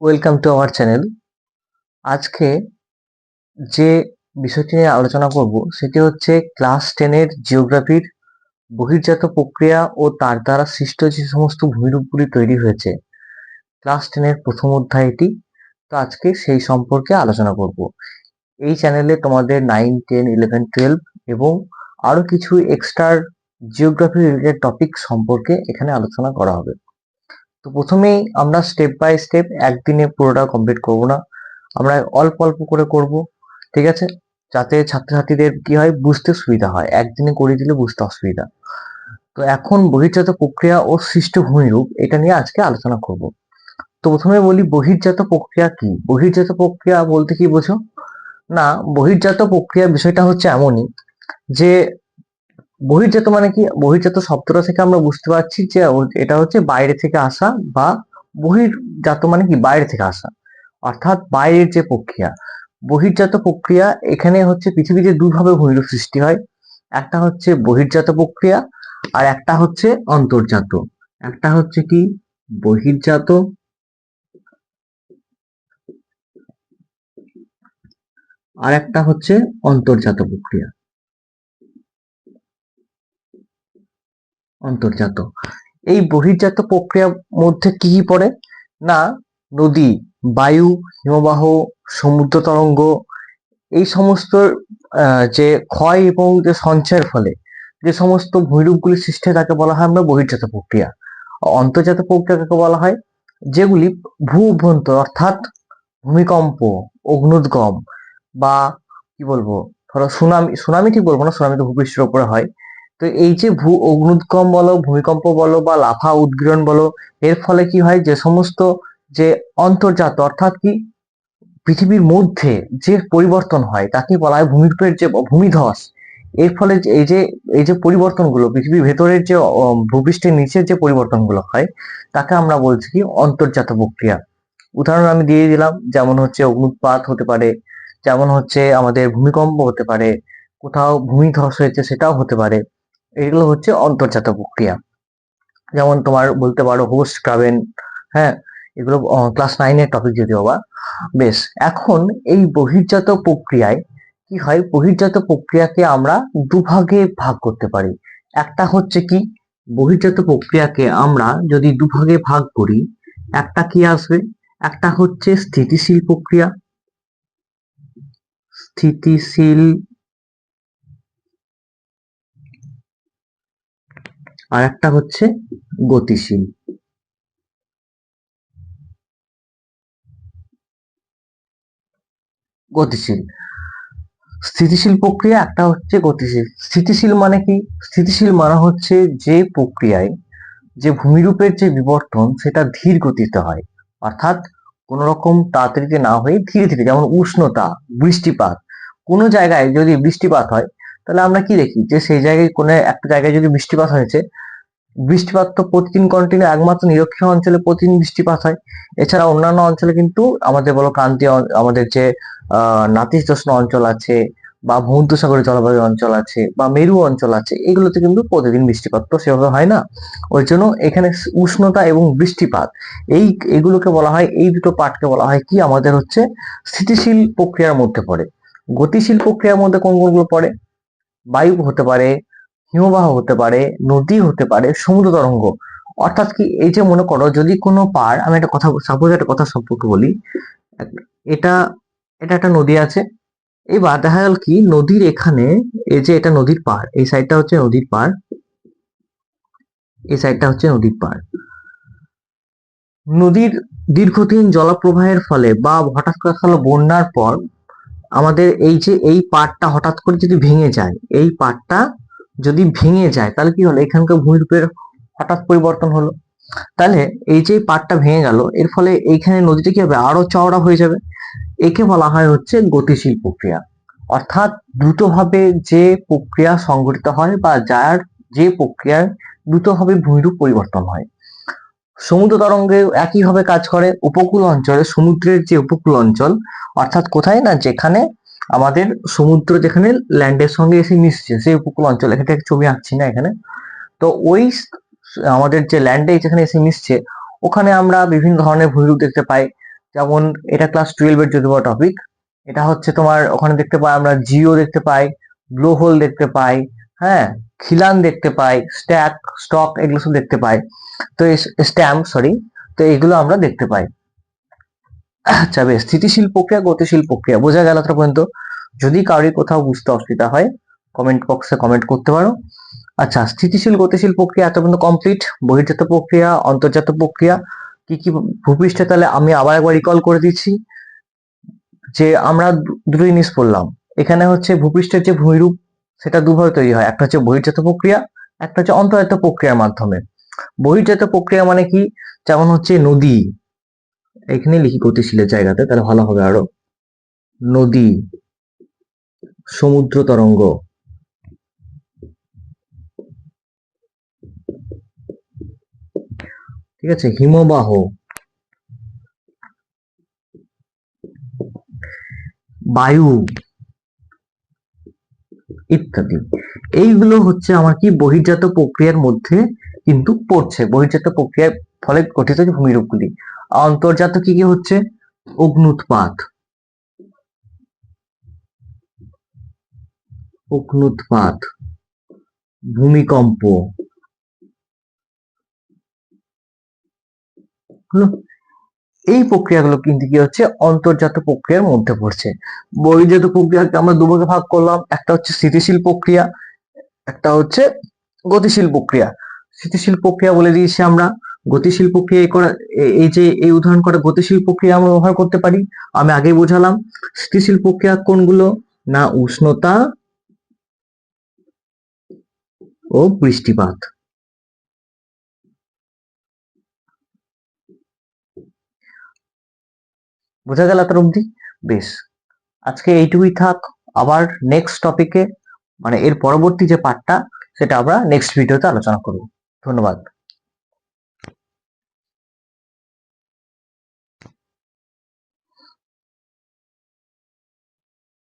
Welcome to our channel আজকে যে বিষয়টি নিয়ে আলোচনা করব, সেটি হচ্ছে ক্লাস টেনের জিওগ্রাফির বহির্জাত প্রক্রিয়া ও তার দ্বারা সৃষ্ট যে সমস্ত ভূমিরূপগুলি তৈরি হয়েছে। ক্লাস টেনের প্রথম অধ্যায় এটি তো আজকে সেই সম্পর্কে আলোচনা করব। এই চ্যানেলে তোমাদের নাইন টেন ইলেভেন টুয়েলভ এবং আরও কিছু এক্সট্রা জিওগ্রাফি রিলেটেড টপিক সম্পর্কে এখানে আলোচনা করা হবে। তো প্রথমেই আমরা স্টেপ বাই স্টেপ একদিনে পুরোটা কমপ্লিট করব না। আমরা অল্প অল্প করে করব, ঠিক আছে? যাতে ছাত্রছাত্রীদের কি হয়? বুঝতে সুবিধা হয়। একদিনে করে দিলে বুঝতে অসুবিধা। তো এখন বহির্জাত প্রক্রিয়া ও সৃষ্ট ভূমিরূপ এটা নিয়ে আজকে আলোচনা করব। তো প্রথমে বলি বহির্জাত প্রক্রিয়া কি? বহির্জাত প্রক্রিয়া বলতে কি বোঝো? না, বহির্জাত প্রক্রিয়া বিষয়টা হচ্ছে এমনই যে বহির্জাত মানে কি? বহির্জাত শব্দটা থেকে আমরা বুঝতে পারছি যে এটা হচ্ছে বাইরে থেকে আসা বা বহির্জাত মানে কি? বাইরে থেকে আসা। অর্থাৎ বাইরের যে প্রক্রিয়া। বহির্জাত প্রক্রিয়া এখানে হচ্ছে পৃথিবীতে দুভাবে ভূমিরূপ সৃষ্টি হয়। একটা হচ্ছে বহির্জাত প্রক্রিয়া আর একটা হচ্ছে অন্তর্জাত। একটা হচ্ছে কি? বহির্জাত। আর একটা হচ্ছে অন্তর্জাত প্রক্রিয়া। অন্তর্জাত। এই বহির্জাত প্রক্রিয়ার মধ্যে কি কি পড়ে? না, নদী, বায়ু, হিমবাহ, সমুদ্র তরঙ্গ, এই সমস্ত যে ক্ষয় এবং যে সঞ্চয়ের ফলে যে সমস্ত ভূমিরূপগুলি সৃষ্টি তাকে বলা হয় আমরা বহির্জাত প্রক্রিয়া। অন্তর্জাত প্রক্রিয়া কাকে বলা হয়? যেগুলি ভূ অভ্যন্তর, অর্থাৎ ভূমিকম্প, অগ্নুদ্গম বা কি বলব? ধরো সুনামি সুনামি ঠিক বলব না, সুনামি তো ভূপৃষ্ঠের উপরে হয়। তো এই যে ভূ অগ্নুৎকম বলো, ভূমিকম্প বলো বা লাফা উদ্গীরণ বলো, এর ফলে কি হয় যে সমস্ত যে অন্তর্জাত অর্থাৎ কি পৃথিবীর মধ্যে যে পরিবর্তন হয়, তাকে বলা হয় ভূমিরূপের যে ভূমিধস, এর ফলে এই যে এই যে পরিবর্তনগুলো, পৃথিবীর ভেতরের যে ভূপৃষ্ঠের নিচের যে পরিবর্তনগুলো হয়, তাকে আমরা বলছি কি অন্তর্জাত প্রক্রিয়া। উদাহরণ আমি দিয়ে দিলাম, যেমন হচ্ছে অগ্নুৎপাত হতে পারে, যেমন হচ্ছে আমাদের ভূমিকম্প হতে পারে, কোথাও ভূমিধস হয়েছে সেটাও হতে পারে। এগুলো হচ্ছে অন্তর্জাত প্রক্রিয়া। যেমন তোমার বলতে পারো হোস্ট ক্রাবেন হ্যাঁ এগুলো ক্লাস নাইনের টপিক যদিও বা, বেশ। এখন এই বহির্জাত প্রক্রিয়ায় কি হয়? বহির্জাত প্রক্রিয়াকে আমরা দুভাগে ভাগ করতে পারি। একটা হচ্ছে কি? বহির্জাত প্রক্রিয়াকে আমরা যদি দুভাগে ভাগ করি, একটা কি আসবে? একটা হচ্ছে স্থিতিশীল প্রক্রিয়া। স্থিতিশীল আর একটা হচ্ছে গতিশীল। গতিশীল। স্থিতিশীল প্রক্রিয়া একটা হচ্ছে গতিশীল। স্থিতিশীল মানে কি? স্থিতিশীল মানে হচ্ছে যে প্রক্রিয়ায় যে ভূমিরূপের যে বিবর্তন, সেটা ধীর গতিতে হয়। অর্থাৎ কোন রকম তাড়াতাড়িতে না হয়ে ধীরে ধীরে, যেমন উষ্ণতা, বৃষ্টিপাত, কোনো জায়গায় যদি বৃষ্টিপাত হয়, তাহলে আমরা কি দেখি? যে সেই জায়গায় কোনো একটা জায়গায় যদি বৃষ্টিপাত হয়েছে বৃষ্টিপাত তো প্রতিদিন কন্টিনিউ একমাত্র নিরক্ষীয় অঞ্চলে প্রতিদিন বৃষ্টিপাত হয়। এছাড়া অন্যান্য অঞ্চলে কিন্তু আমাদের বলো ক্রান্তীয় আমাদের যে নাতিশীতোষ্ণ অঞ্চল আছে বা ভূমধ্যসাগরের জলবায়ু অঞ্চল আছে বা মেরু অঞ্চল আছে, এগুলোতে কিন্তু প্রতিদিন বৃষ্টিপাত তো সেভাবে হয় না। ওই জন্য এখানে উষ্ণতা এবং বৃষ্টিপাত, এই, এগুলোকে বলা হয়, এই দুটো পার্টকে বলা হয় কি? আমাদের হচ্ছে স্থিতিশীল প্রক্রিয়ার মধ্যে পড়ে। গতিশীল প্রক্রিয়ার মধ্যে কোন কোনগুলো পড়ে? বায়ু হতে পারে হিমবাহ হতে পারে, নদী হতে পারে, সমুদ্র তরঙ্গ। অর্থাৎ কি এই যে মনে করো, যদি কোনো পার আমি একটা কথা সাপোজ একটা কথা সম্পর্কে বলি। এটা এটা একটা নদী আছে। এবার দেখা গেল কি, নদীর এখানে এই যে এটা নদীর পাড় এই সাইডটা হচ্ছে নদীর পাড় এই সাইডটা হচ্ছে নদীর পাড় নদীর দীর্ঘদিন জলপ্রবাহের ফলে বা হঠাৎ করে ফলে বন্যার পর, আমাদের এই যে, এই পাড়টা হঠাৎ করে যদি ভেঙে যায়, এই পাড়টা যদি ভেঙে যায়, তাহলে কি হলো? এখানকার ভূমিরূপের হঠাৎ পরিবর্তন হলো। তাহলে এই যে পাটটা ভেঙে গেল, এর ফলে এইখানে নদীটা কি হবে? আরও চওড়া হয়ে যাবে। একে বলা হয় হচ্ছে গতিশীল প্রক্রিয়া। অর্থাৎ দ্রুতভাবে যে প্রক্রিয়া সংঘটিত হয় বা যার যে প্রক্রিয়ায় দ্রুতভাবে ভূমিরূপ পরিবর্তন হয়। সমুদ্র তরঙ্গে একইভাবে কাজ করে। উপকূল অঞ্চলে সমুদ্রের যে উপকূল অঞ্চল, অর্থাৎ কোথায় না, যেখানে আমাদের সমুদ্র যেখানে ল্যান্ডের সঙ্গে এসে মিশছে, সেই উপকূল অঞ্চল। এখানে ছবি আঁকছি না এখানে। তো ওই আমাদের যে ল্যান্ডে যেখানে এসে মিশছে, ওখানে আমরা বিভিন্ন ধরনের ভূমিরূপ দেখতে পাই। যেমন এটা ক্লাস টুয়েলভের যদি বড় টপিক এটা হচ্ছে তোমার ওখানে দেখতে পাই আমরা জিও দেখতে পাই ব্লো হোল দেখতে পাই হ্যাঁ খিলান দেখতে পাই স্ট্যাক স্টক এগুলো সব দেখতে পাই। তো স্ট্যাম্প সরি তো এগুলো আমরা দেখতে পাই। আচ্ছা বেশ। স্থিতিশীল প্রক্রিয়া, গতিশীল প্রক্রিয়া। বোঝা গেল তো পর্যন্ত যদি কারোর কোথাও বুঝতে অসুবিধা হয় কমেন্ট বক্সে কমেন্ট করতে পারো। আচ্ছা স্থিতিশীল, গতিশীল প্রক্রিয়া এত পর্যন্ত কমপ্লিট বহির্জাত প্রক্রিয়া, অন্তর্জাত প্রক্রিয়া, কি কি ভূপৃষ্ঠে তাহলে আমি আবার একবার রিকল করে দিচ্ছি? যে আমরা দুটো জিনিস পড়লাম এখানে হচ্ছে ভূপৃষ্ঠের যে ভূমিরূপ, সেটা দুভাবে তৈরি হয়। একটা হচ্ছে বহির্জাত প্রক্রিয়া, একটা হচ্ছে অন্তর্জাত প্রক্রিয়ার মাধ্যমে। বহির্জাত প্রক্রিয়া মানে কি? যেমন হচ্ছে নদী। এখানে লিখি গতিশীলের জায়গাতে, তাহলে ভালো হবে আরও। নদী, সমুদ্র তরঙ্গ। ঠিক আছে, হিমবাহ। বায়ু। ইত্যাদি। এইগুলো হচ্ছে আমার কি বহির্জাত প্রক্রিয়ার মধ্যে কিন্তু পড়ছে। বহির্জাত প্রক্রিয়ার ফলে গঠিত ভূমিরূপগুলি। আর অন্তর্জাত কি কি হচ্ছে অগ্নুৎপাত অগ্নুৎপাত ভূমিকম্প। এই প্রক্রিয়াগুলো কিন্তু কি হচ্ছে? অন্তর্জাত প্রক্রিয়ার মধ্যে পড়ছে। বহির্জাত প্রক্রিয়াকে আমরা দুভাগে ভাগ করলাম। একটা হচ্ছে স্থিতিশীল প্রক্রিয়া, একটা হচ্ছে গতিশীল প্রক্রিয়া। স্থিতিশীল প্রক্রিয়া বলে দিয়েছি আমরা। গতিশীল প্রক্রিয়া করা এই যে, এই উদাহরণ করা গতিশীল প্রক্রিয়া আমরা ব্যবহার করতে পারি। আমি আগেই বোঝালাম, স্থিতিশীল প্রক্রিয়া কোনগুলো? না, উষ্ণতা ও বৃষ্টিপাত। বোঝা গেল তার অবধি বেশ। আজকে এইটুকুই থাক। আবার নেক্সট টপিকে মানে এর পরবর্তী যে পার্টটা সেটা আমরা নেক্সট ভিডিওতে আলোচনা করব। ধন্যবাদ।